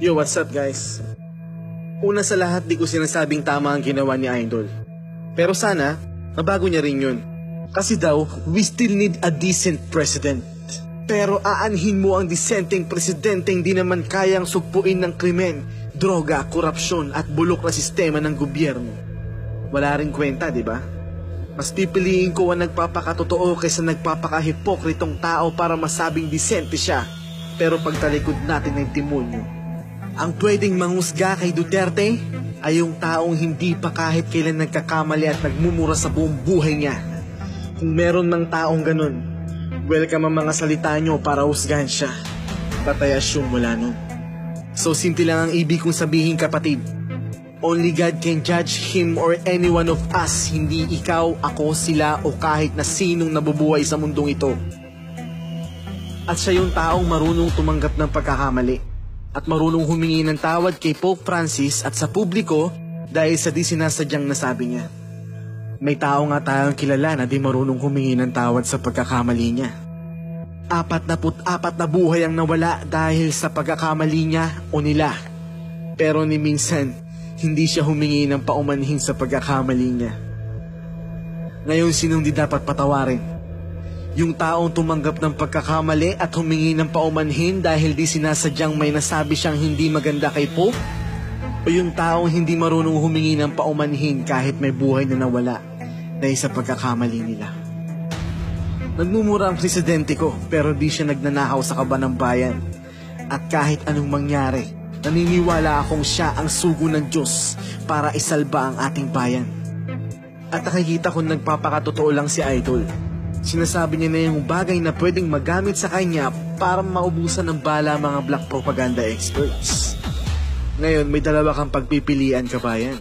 Yo, what's up guys? Una sa lahat, di ko sinasabing tama ang ginawa ni Idol. Pero sana, mabago niya rin yun. Kasi daw, we still need a decent president. Pero aanhin mo ang disenteng presidente hindi naman kayang sugpuin ng krimen, droga, korupsyon at bulok na sistema ng gobyerno. Wala rin kwenta, di ba? Mas pipiliin ko ang nagpapakatotoo kaysa nagpapakahipokritong tao para masabing disente siya. Pero pagtalikod natin ng demonyo, ang pwedeng manghusga kay Duterte ay yung taong hindi pa kahit kailan nagkakamali at nagmumura sa buong buhay niya. Kung meron mang taong ganun, welcome ang mga salita nyo para husgahan siya. Patay assume mula nun. So simple lang ang ibig kong sabihin kapatid. Only God can judge him or any one of us, hindi ikaw, ako, sila o kahit na sinong nabubuhay sa mundong ito. At siya yung taong marunong tumanggap ng pagkakamali at marunong humingi ng tawad kay Pope Francis at sa publiko dahil sa di sinasadyang nasabi niya. May tao nga tayong kilala na di marunong humingi ng tawad sa pagkakamali niya. Apat na put apat na buhay ang nawala dahil sa pagkakamali niya o nila. Pero ni minsan, hindi siya humingi ng paumanhin sa pagkakamali niya. Ngayon sinong di dapat patawarin? Yung taong tumanggap ng pagkakamali at humingi ng paumanhin dahil di sinasadyang may nasabi siyang hindi maganda kay Pope? O yung taong hindi marunong humingi ng paumanhin kahit may buhay na nawala dahil sa pagkakamali nila? Nagmumura ang presidente ko pero di siya nagnanakaw sa kaba ng bayan. At kahit anong mangyari, naniniwala akong siya ang sugo ng Diyos para isalba ang ating bayan. At nakikita ko nagpapakatotoo lang si Idol. Sinasabi niya na yung bagay na pwedeng magamit sa kanya para maubusan ng bala mga black propaganda experts. Ngayon, may dalawa kang pagpipilian, kabayan.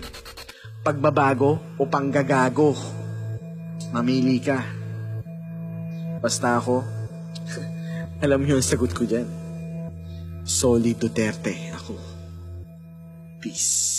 Pagbabago o panggagago. Mamili ka. Basta ako, alam niyo ang sagot ko dyan. Solid Duterte ako. Peace.